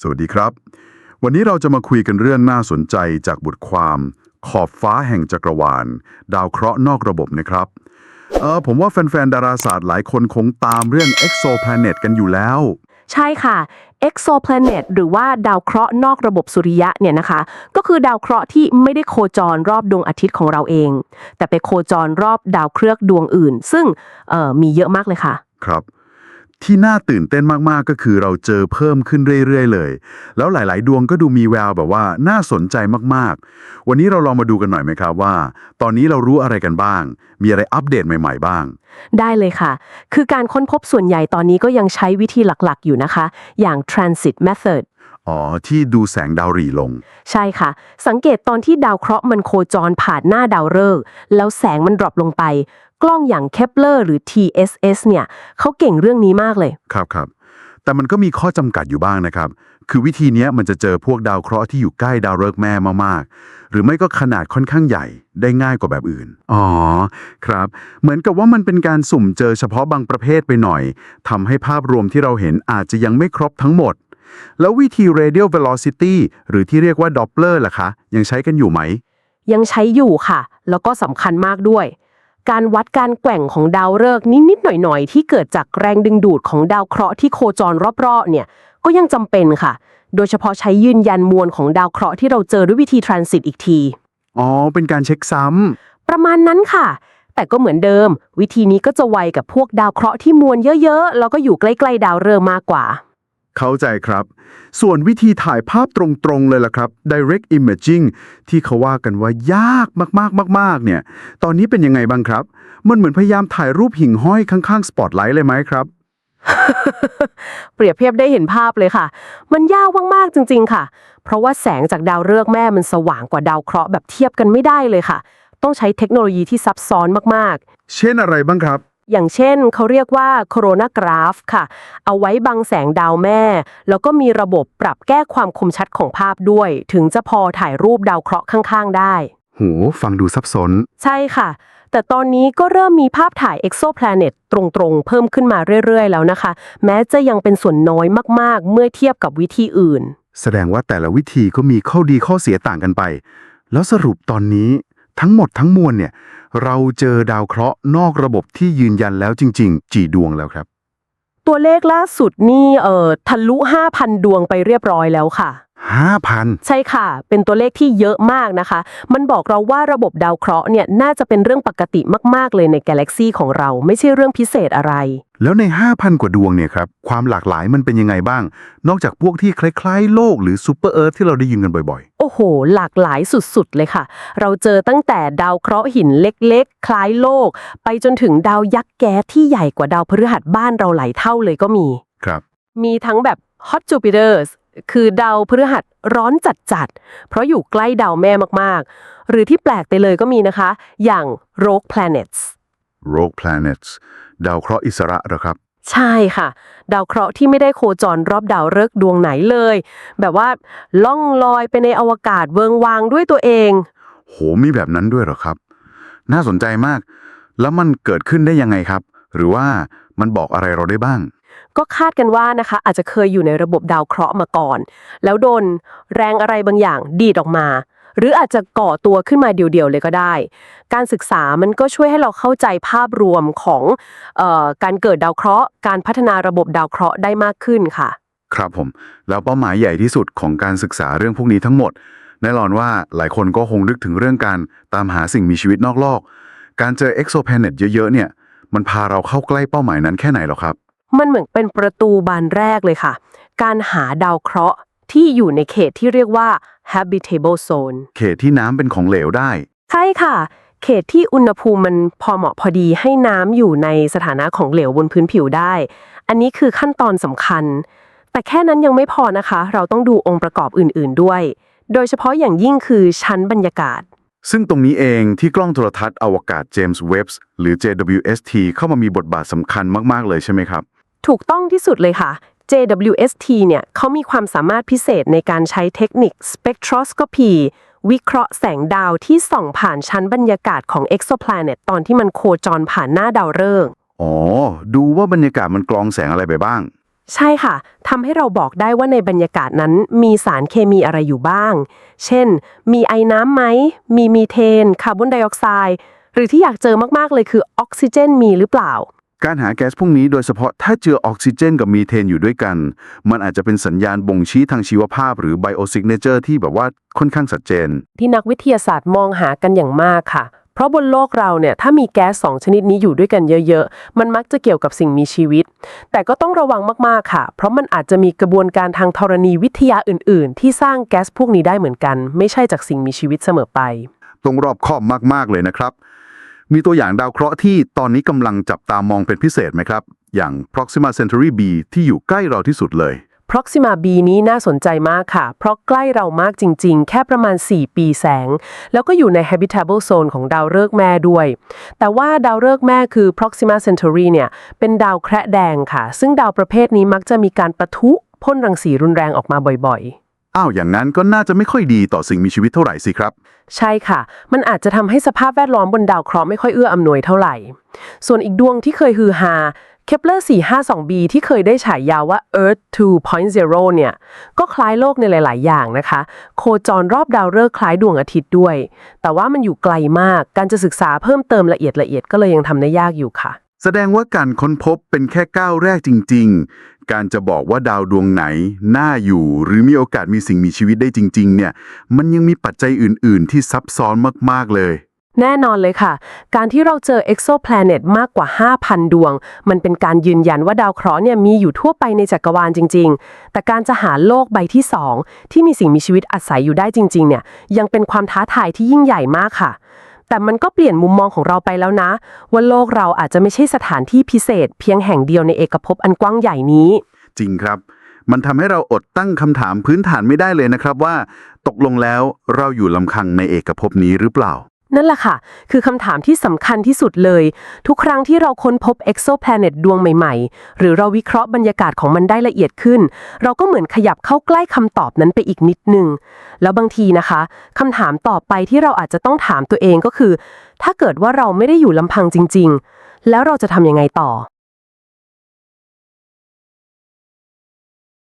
สวัสดีครับ วันนี้เราจะมาคุยกันเรื่องน่าสนใจจากบทความ ขอบฟ้าแห่งจักรวาล ดาวเคราะห์นอกระบบนะครับเออผมว่าแฟนๆ ดาราศาสตร์หลายคนคงตามเรื่อง exoplanet กันอยู่แล้ว ใช่ค่ะ exoplanet หรือว่าดาวเคราะห์นอกระบบสุริยะเนี่ยนะคะ ก็คือดาวเคราะห์ที่ไม่ได้โคจรรอบดวงอาทิตย์ของเราเอง แต่ไปโคจรรอบดาวเคราะห์ดวงอื่น ซึ่งเอ่อมีเยอะมากเลยค่ะ ครับ ที่น่าตื่นเต้นมากๆ ก็คือเราเจอเพิ่มขึ้นเรื่อยๆ เลย แล้วหลาย ๆ ดวงก็ดูมีแววแบบว่าน่าสนใจมากๆ วันนี้เราลองมาดูกันหน่อยไหมครับว่า ตอนนี้เรารู้อะไรกันบ้าง มีอะไรอัปเดตใหม่ ๆ บ้าง ได้เลยค่ะ คือการค้นพบส่วนใหญ่ตอนนี้ก็ยังใช้วิธีหลักๆ อยู่นะคะ อย่าง transit method อ๋อ ที่ดูแสงดาวหรี่ลง ใช่ค่ะ สังเกตตอนที่ดาวเคราะห์มันโคจรผ่านหน้าดาวฤกษ์แล้วแสงมันดรอปลงไป กล้องอย่าง Kepler หรือ TSS เนี่ยเขาเก่งเรื่องนี้มากเลย ครับครับ แต่มันก็มีข้อจำกัดอยู่บ้างนะครับ คือวิธีเนี้ยมันจะเจอพวกดาวเคราะห์ที่อยู่ใกล้ดาวฤกษ์แม่มากๆ หรือไม่ก็ขนาดค่อนข้างใหญ่ได้ง่ายกว่าแบบอื่น อ๋อ ครับ เหมือนกับว่ามันเป็นการสุ่มเจอเฉพาะบางประเภทไปหน่อยทำให้ภาพรวมที่เราเห็นอาจจะยังไม่ครบทั้งหมด แล้ววิธี radial velocity หรือที่เรียกว่า Doppler ล่ะคะ ยังใช้กันอยู่ไหม ยังใช้อยู่ค่ะ แล้วก็สำคัญมากด้วย การวัดการแกว่งของดาวฤกษ์นิดๆหน่อยๆ ที่เกิดจากแรงดึงดูดของดาวเคราะห์ที่โคจรรอบๆ เนี่ย ก็ยังจำเป็นค่ะ โดยเฉพาะใช้ยืนยันมวลของดาวเคราะห์ที่เราเจอด้วยวิธีทรานสิตอีกที อ๋อ เป็นการเช็คซ้ำ ประมาณนั้นค่ะ แต่ก็เหมือนเดิม วิธีนี้ก็จะไวกับพวกดาวเคราะห์ที่มวลเยอะๆ แล้วก็อยู่ใกล้ๆ ดาวฤกษ์มากกว่า เข้าใจครับ ส่วนวิธีถ่ายภาพตรงๆเลยล่ะครับ direct imaging ที่เขาว่ากันว่ายากมากๆมากๆเนี่ย ตอนนี้เป็นยังไงบ้างครับ มันเหมือนพยายามถ่ายรูปหิ่งห้อยข้างๆสปอตไลท์เลยไหมครับเปรียบเทียบได้เห็นภาพเลยค่ะ มันยากมากๆจริง ๆ ค่ะ เพราะว่าแสงจากดาวฤกษ์แม่มันสว่างกว่าดาวเคราะห์แบบเทียบกันไม่ได้เลยค่ะ ต้องใช้เทคโนโลยีที่ซับซ้อนมากเช่นอะไรบ้างครับๆ อย่างเช่นเขาเรียกว่าโคโรนากราฟค่ะ เอาไว้บังแสงดาวแม่ แล้วก็มีระบบปรับแก้ความคมชัดของภาพด้วย ถึงจะพอถ่ายรูปดาวเคราะห์ข้างๆ ได้ โห ฟังดูซับซ้อน ใช่ค่ะ แต่ตอนนี้ก็เริ่มมีภาพถ่าย exoplanet ตรงๆ เพิ่มขึ้นมาเรื่อยๆ แล้วนะคะ แม้จะยังเป็นส่วนน้อยมากๆ เมื่อเทียบกับวิธีอื่น แสดงว่าแต่ละวิธีก็มีข้อดีข้อเสียต่างกันไป แล้วสรุปตอนนี้ ทั้งหมดทั้งมวลเนี่ยเราเจอดาวเคราะห์นอกระบบที่ยืนยันแล้วจริง ๆ จีดวงแล้วครับ ตัวเลขล่าสุดนี่เอ่อทะลุ 5,000 ดวงไปเรียบร้อยแล้วค่ะ 5,000 ใช่ค่ะ เป็นตัวเลขที่เยอะมากนะคะ มันบอกเราว่าระบบดาวเคราะห์เนี่ยน่าจะเป็นเรื่องปกติมากๆเลยในกาแล็กซีของเรา ไม่ใช่เรื่องพิเศษอะไร แล้วใน 5,000 กว่าดวงเนี่ยครับความหลากหลายมันเป็นยังไงบ้าง นอกจากพวกที่คล้ายๆ โลกหรือซูเปอร์เอิร์ธที่เราได้ยินกันบ่อยโอ้โห หลากหลายสุดๆเลยค่ะ เราเจอตั้งแต่ดาวเคราะห์หินเล็กๆ คล้ายโลก ไปจนถึงดาวยักษ์แก๊สที่ใหญ่กว่าดาวพฤหัสบ้านเราหลายเท่าเลยก็มีๆครับ มีทั้งแบบ Hot Jupiters คือดาวพฤหัสร้อนจัดๆ เพราะอยู่ใกล้ดาวแม่มากๆ หรือที่แปลกไปเลยก็มีนะคะ อย่าง Rogue Planets Rogue Planets ดาวเคราะห์อิสระเหรอครับ ใช่ค่ะ ดาวเคราะห์ที่ไม่ได้โคจรรอบดาวฤกษ์ดวงไหนเลย แบบว่าล่องลอยไปในอวกาศเวิงวางด้วยตัวเอง โหมีแบบนั้นด้วยเหรอครับ น่าสนใจมาก แล้วมันเกิดขึ้นได้ยังไงครับ หรือว่ามันบอกอะไรเราได้บ้าง ก็คาดกันว่านะคะอาจจะเคยอยู่ในระบบดาวเคราะห์มาก่อน แล้วโดนแรงอะไรบางอย่างดีดออกมา หรืออาจจะก่อตัวขึ้นมาเดี่ยวๆเลยก็ได้ การศึกษามันก็ช่วยให้เราเข้าใจภาพรวมของออการเกิดดาวเคราะห์ การพัฒนาระบบดาวเคราะห์ได้มากขึ้นค่ะ ครับผม แล้วเป้าหมายใหญ่ที่สุดของการศึกษาเรื่องพวกนี้ทั้งหมดแน่นอนว่าหลายคนก็คงนึกถึงเรื่องการตามหาสิ่งมีชีวิตนอกโลก การเจอ exoplanet เยอะๆเนี่ย มันพาเราเข้าใกล้เป้าหมายนั้นแค่ไหนหรอครับ มันเหมือนเป็นประตูบานแรกเลยค่ะ การหาดาวเคราะห์ที่อยู่ในเขตที่เรียกว่า habitable zone เขตที่น้ำเป็นของเหลวได้ ใช่ค่ะ เขตที่อุณหภูมิมันพอเหมาะพอดีให้น้ำอยู่ในสถานะของเหลวบนพื้นผิวได้ อันนี้คือขั้นตอนสำคัญ แต่แค่นั้นยังไม่พอนะคะ เราต้องดูองค์ประกอบอื่นๆด้วย โดยเฉพาะอย่างยิ่งคือชั้นบรรยากาศ ซึ่งตรงนี้เองที่กล้องโทรทัศน์อวกาศเจมส์เว็บส์หรือ JWST เข้ามามีบทบาทสำคัญมาก ๆ เลยใช่ไหมครับ ถูกต้องที่สุดเลยค่ะ JWST เนี่ยเขามีความสามารถพิเศษในการใช้เทคนิค spectroscopy วิเคราะห์แสงดาวที่ส่องผ่านชั้นบรรยากาศของ exoplanet ตอนที่มันโคจรผ่านหน้าดาวฤกษ์อ๋อ ดูว่าบรรยากาศมันกรองแสงอะไรไปบ้าง ใช่ค่ะทำให้เราบอกได้ว่าในบรรยากาศนั้นมีสารเคมีอะไรอยู่บ้าง เช่น มีไอน้ำไหม มีมีเทน คาร์บอนไดออกไซด์ หรือที่อยากเจอมากๆเลยคือออกซิเจนมีหรือเปล่า การหาแก๊สพวกนี้โดยเฉพาะถ้าเจอออกซิเจนกับมีเทนอยู่ด้วยกัน มันอาจจะเป็นสัญญาณบ่งชี้ทางชีวภาพหรือไบโอซิกเนเจอร์ที่แบบว่าค่อนข้างชัดเจน ที่นักวิทยาศาสตร์มองหากันอย่างมากค่ะ เพราะบนโลกเราเนี่ยถ้ามีแก๊สสองชนิดนี้อยู่ด้วยกันเยอะๆ มันมักจะเกี่ยวกับสิ่งมีชีวิต แต่ก็ต้องระวังมากๆค่ะ เพราะมันอาจจะมีกระบวนการทางธรณีวิทยาอื่น ๆ ที่สร้างแก๊สพวกนี้ได้เหมือนกัน ไม่ใช่จากสิ่งมีชีวิตเสมอไปตรงรอบคอบมากๆเลยนะครับ มีตัวอย่างดาวเคราะห์ที่ตอนนี้กำลังจับตามองเป็นพิเศษไหมครับ อย่าง Proxima Centauri b ที่อยู่ใกล้เราที่สุดเลย Proxima b นี้น่าสนใจมากค่ะ เพราะใกล้เรามากจริง ๆ แค่ประมาณ 4 ปีแสง แล้วก็อยู่ใน habitable zone ของดาวฤกษ์แม่ด้วย แต่ว่าดาวฤกษ์แม่คือ Proxima Centauri เนี่ย เป็นดาวแคระแดงค่ะ ซึ่งดาวประเภทนี้มักจะมีการประทุพ่นรังสีรุนแรงออกมาบ่อยๆ อ้าวอย่างนั้นก็น่าจะไม่ค่อยดีต่อสิ่งมีชีวิตเท่าไหร่สิครับ ใช่ค่ะ มันอาจจะทำให้สภาพแวดล้อมบนดาวเคราะห์ไม่ค่อยเอื้ออำนวยเท่าไหร่ ส่วนอีกดวงที่เคยฮือฮา Kepler 452b ที่เคยได้ฉายาว่า Earth 2.0 เนี่ย ก็คล้ายโลกในหลาย ๆ อย่างนะคะ โคจรรอบดาวฤกษ์คล้ายดวงอาทิตย์ด้วย แต่ว่ามันอยู่ไกลมาก การจะศึกษาเพิ่มเติมละเอียดละเอียดก็เลยยังทำได้ยากอยู่ค่ะ แสดงว่าการค้นพบเป็นแค่ก้าวแรกจริง ๆ การจะบอกว่าดาวดวงไหนน่าอยู่ หรือมีโอกาสมีสิ่งมีชีวิตได้จริง ๆ เนี่ย มันยังมีปัจจัยอื่น ๆ ที่ซับซ้อนมาก ๆ เลย แน่นอนเลยค่ะ การที่เราเจอ exoplanet มากกว่า 5,000 ดวง มันเป็นการยืนยันว่าดาวเคราะห์เนี่ยมีอยู่ทั่วไปในจักรวาลจริง ๆ แต่การจะหาโลกใบที่ 2 ที่มีสิ่งมีชีวิตอาศัยอยู่ได้จริง ๆ เนี่ย ยังเป็นความท้าทายที่ยิ่งใหญ่มากค่ะ แต่มันก็เปลี่ยนมุมมองของเราไปแล้วนะ ว่าโลกเราอาจจะไม่ใช่สถานที่พิเศษ เพียงแห่งเดียวในเอกภพอันกว้างใหญ่นี้ จริงครับ มันทำให้เราอดตั้งคำถามพื้นฐานไม่ได้เลยนะครับว่า ตกลงแล้วเราอยู่ลำคังในเอกภพนี้หรือเปล่า นั่นแหละค่ะ คือคำถามที่สำคัญที่สุดเลย ทุกครั้งที่เราค้นพบ exoplanet ดวงใหม่ๆ หรือเราวิเคราะห์บรรยากาศของมันได้ละเอียดขึ้น เราก็เหมือนขยับเข้าใกล้คำตอบนั้นไปอีกนิดนึง แล้วบางทีนะคะคำถามต่อไปที่เราอาจจะต้องถามตัวเองก็คือ ถ้าเกิดว่าเราไม่ได้อยู่ลำพังจริง ๆ แล้วเราจะทำยังไงต่อ